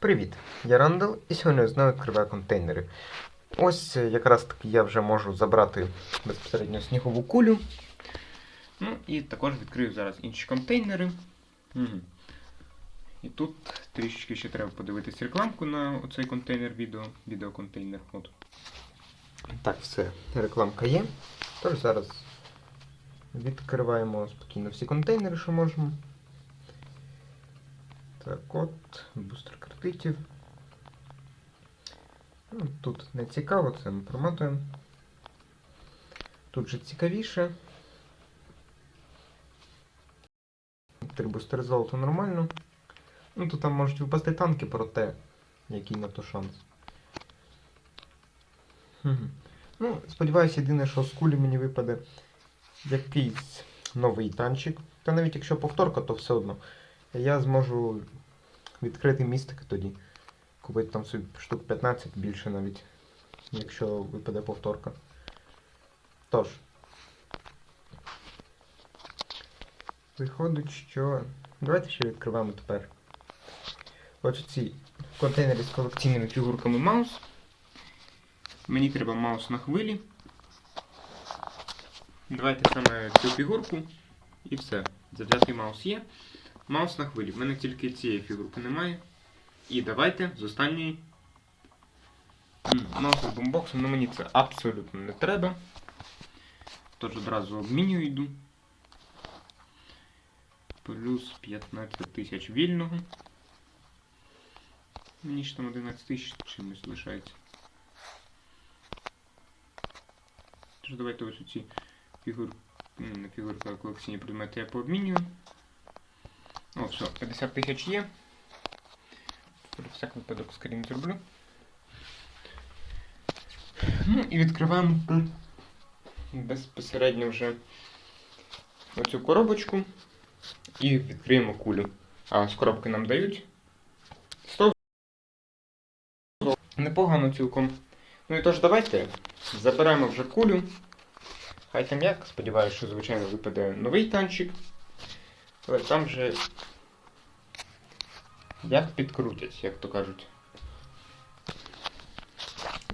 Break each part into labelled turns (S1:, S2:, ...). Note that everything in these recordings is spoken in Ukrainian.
S1: Привіт, я Рандall, і сьогодні я знову відкриваю контейнери. Ось е, якраз таки я вже можу забрати безпосередньо снігову кулю. Ну і також відкрию зараз інші контейнери. Мгм. І тут трішечки ще треба подивитись рекламку на цей контейнер відео, відеоконтейнер. От. Так, все, рекламка є. Тож зараз відкриваємо спокійно всі контейнери, що можемо. Так от, бустер кредитів. Ну, тут не цікаво, це ми промотуємо. Тут же цікавіше. Три бустери золота нормально. Ну, тут там можуть випасти танки, проте який на то шанс. Мгм. Ну, сподіваюся, єдине, що з кулі мені випаде якийсь новий танчик. Та навіть якщо повторка, то все одно. Я зможу відкрити містики тоді. Купити там собі штук 15 більше навіть, якщо випаде повторка. Тож. Виходить, що. Давайте ще відкриваємо тепер. Ось ці контейнери з колекційними фігурками маус. Мені треба маус на хвилі. Давайте саме цю фігурку і все. Завзятий маус є. Маус на хвилі. В мене тільки цієї фігурки немає. І давайте з останньої. Маус з бомбоксом, ну мені це абсолютно не треба. Тож одразу обмінюю йду. Плюс 15 тисяч вільного. Мені ж там 11 тисяч чимось лишається. Тож давайте ось ці фігур... м, не фігурки, а колекційні предмети я пообмінюю. О, все, 50 тисяч є. Про всяк випадок скрін зроблю. Ну і відкриваємо безпосередньо вже оцю коробочку і відкриємо кулю. А з коробки нам дають 100 Непогано цілком. Ну і тож давайте заберемо вже кулю. Хай там як, сподіваюся, що звичайно випаде новий танчик. Але там же як підкрутять, як то кажуть.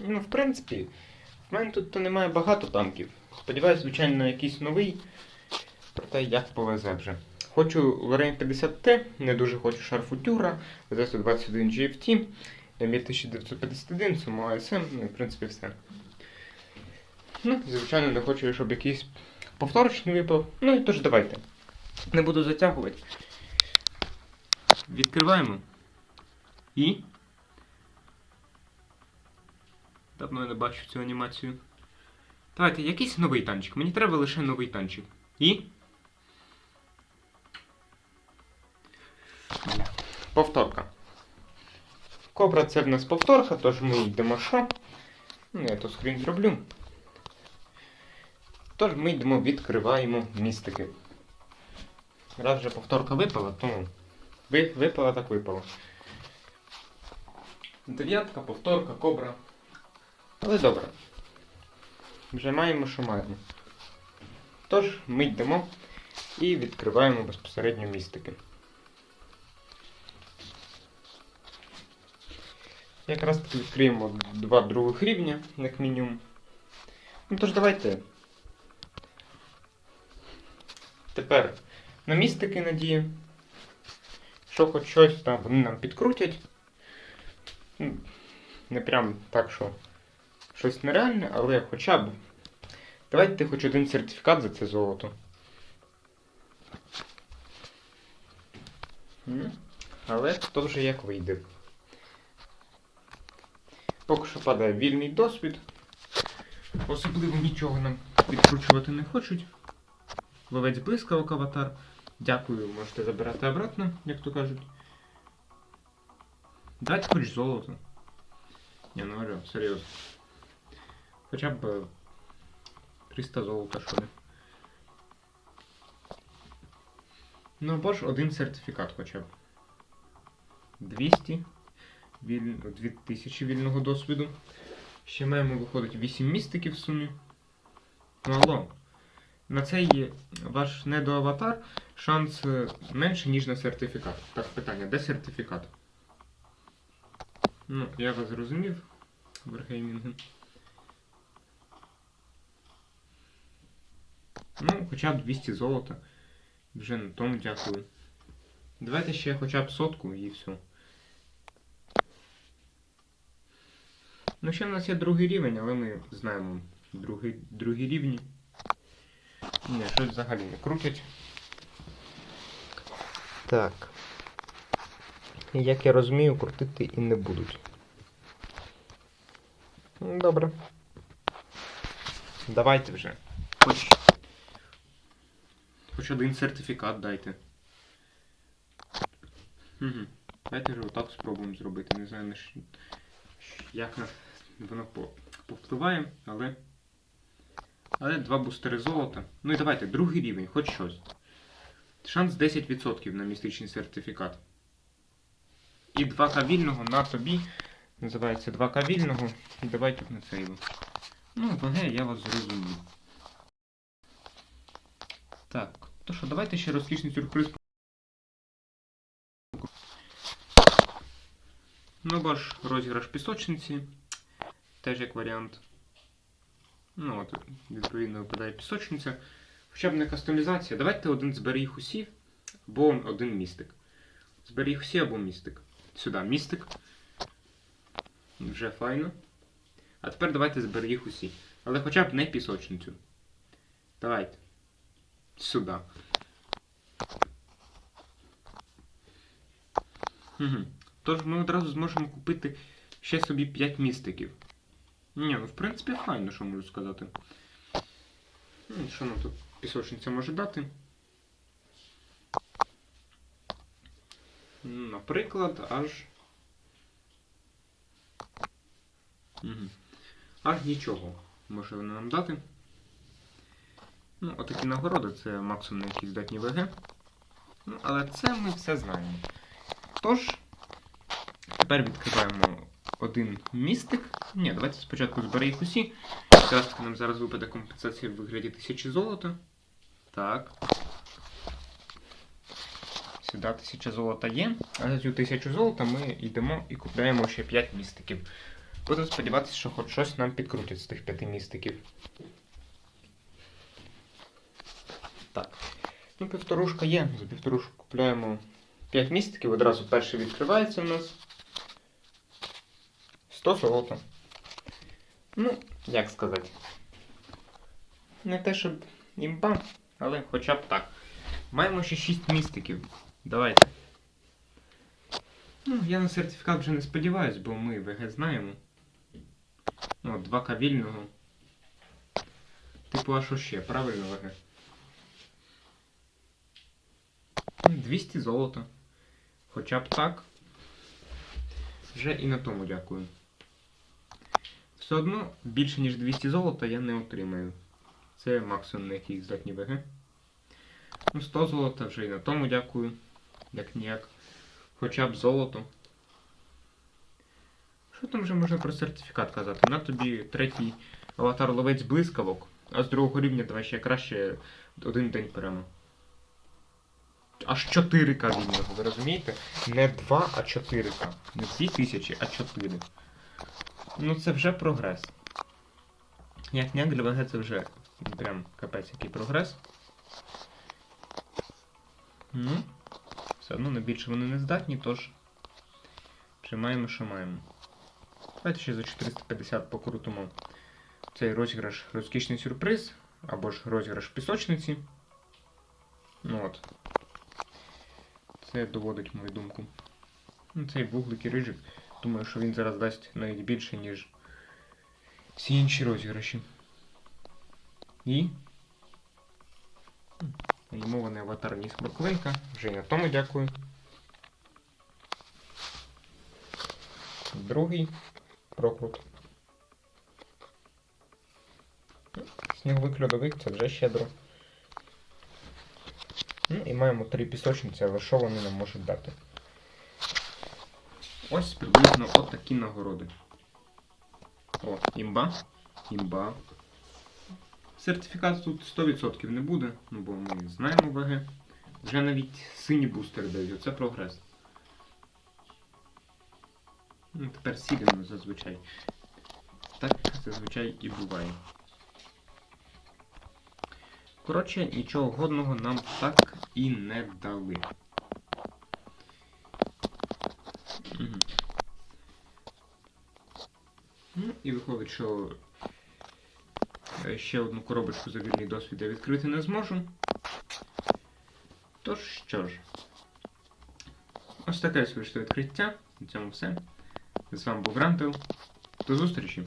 S1: Ну, в принципі, в мене тут то немає багато танків. Сподіваюсь, звичайно, на якийсь новий. Проте як повезе вже. Хочу Лорейн 50Т, не дуже хочу Шарфутюра, Z121 GFT, Емір 1951, Сумо ASM, ну і в принципі все. Ну, звичайно, не хочу, щоб якийсь повторочний випав. Ну і тож давайте. Не буду затягувати. Відкриваємо. І. Давно я не бачив цю анімацію. Давайте, якийсь новий танчик. Мені треба лише новий танчик. І. Повторка. Кобра це в нас повторка, тож ми йдемо що? Ну, я то скрін зроблю. Тож ми йдемо, відкриваємо містики. Раз вже повторка випала, то ви, випала, так випала. Дев'ятка, повторка, кобра. Але добре. Вже маємо, що маємо. Тож, ми йдемо і відкриваємо безпосередньо містики. Якраз таки відкриємо два других рівня, як мінімум. Ну тож давайте. Тепер на містики надію. Що хоч щось там вони нам підкрутять. Ну, Не прям так, що щось нереальне, але хоча б. Давайте хоч один сертифікат за це золото. Але хто вже як вийде. Поки що падає вільний досвід. Особливо нічого нам відкручувати не хочуть. Ловець блискавок аватар. Дякую, можете забирати обратно, як то кажуть. Дать хоч золото. Не, ну серйозно. Хоча б е, 300 золота, що ли. Ну або ж один сертифікат хоча б. 200. Віль... 2000 вільного досвіду. Ще маємо, виходить, 8 містиків в сумі. Ну алло. На цей ваш недоаватар шанс е, менше, ніж на сертифікат. Так, питання, де сертифікат? Ну, я вас зрозумів, Варгеймінги. Ну, хоча б 200 золота. Вже на тому дякую. Давайте ще хоча б сотку і все. Ну, ще в нас є другий рівень, але ми знаємо другий, другий рівні. Ні, щось взагалі не крутять. Так. Як я розумію, крутити і не будуть. Ну, Добре. Давайте вже. Хоч. Хоч один сертифікат дайте. Угу. Давайте вже отак спробуємо зробити. Не знаю, як на воно по- повпливає, але. Але два бустери золота. Ну і давайте, другий рівень, хоч щось. Шанс 10% на містичний сертифікат. І 2К вільного на тобі. Називається 2К вільного. І давайте на цей. Ну, ВГ, я вас зрозумів. Так, то що, давайте ще розкішний сюрприз. Ну, ж розіграш пісочниці. Теж як варіант. Ну, от, відповідно, випадає пісочниця. Хоча б не кастомізація. Давайте один зберіг усі, або один містик. Зберіг усі або містик. Сюди містик. Вже файно. А тепер давайте зберіг усі. Але хоча б не пісочницю. Давайте. Сюди. Угу. Тож ми одразу зможемо купити ще собі 5 містиків. Ні, ну в принципі файно, що можу сказати. Ну, Що нам тут пісочниця може дати? Наприклад, аж. Аж нічого може вона нам дати. Ну, отакі нагороди це максимум на які здатні ВГ. Ну, але це ми все знаємо. Тож, тепер відкриваємо один містик. Ні, давайте спочатку збери їх усі. Якраз таки нам зараз випаде компенсація в вигляді 1000 золота. Так. Сюди 1000 золота є. А за цю 1000 золота ми йдемо і купляємо ще 5 містиків. Буду сподіватися, що хоч щось нам підкрутять з тих 5 містиків. Так. Ну, півторушка є. За півторушку купляємо 5 містиків. Одразу перший відкривається у нас. 100 золота. Ну, як сказати. Не те, щоб імба, але хоча б так. Маємо ще 6 містиків. Давайте. Ну, я на сертифікат вже не сподіваюсь, бо ми ВГ знаємо. Ну, 2К вільного. Типу, а що ще? Правильно ВГ? 200 золота. Хоча б так. Вже і на тому дякую. Все одно більше, ніж 200 золота я не отримаю. Це максимум на який здатні ВГ. Ну, 100 золота вже і на тому дякую. Як ніяк. Хоча б золото. Що там вже можна про сертифікат казати? На тобі третій аватар ловець блискавок, а з другого рівня давай ще краще один день прямо. Аж 4К вільного, ви розумієте? Не 2, а 4К. Не 2000, а 4. Ну це вже прогрес. Як ніяк для ВГ це вже прям капець який прогрес. Ну, все одно на більше вони не здатні, тож приймаємо, що маємо. Давайте ще за 450 покрутимо цей розіграш розкішний сюрприз, або ж розіграш пісочниці. Ну от. Це доводить мою думку. Ну, цей вуглик і рижик. Думаю, що він зараз дасть навіть більше, ніж всі інші розіграші. І. Анімований аватар Ніс Морквейка. Вже й на тому дякую. Другий прокрут. Сніговик льодовик це вже щедро. Ну і маємо три пісочниці, але що вони нам можуть дати? Ось приблизно от такі нагороди. О, імба. Імба. Сертифікат тут 100% не буде, ну бо ми знаємо ВГ. Вже навіть сині бустери дають, оце прогрес. Ну, тепер сідемо зазвичай. Так зазвичай і буває. Коротше, нічого годного нам так і не дали. Мгм. Ну, і виходить, що е, ще одну коробочку за вільний досвід я відкрити не зможу. Тож що ж, ось таке вийшло відкриття. На цьому все. З вами був Рантел. До зустрічі!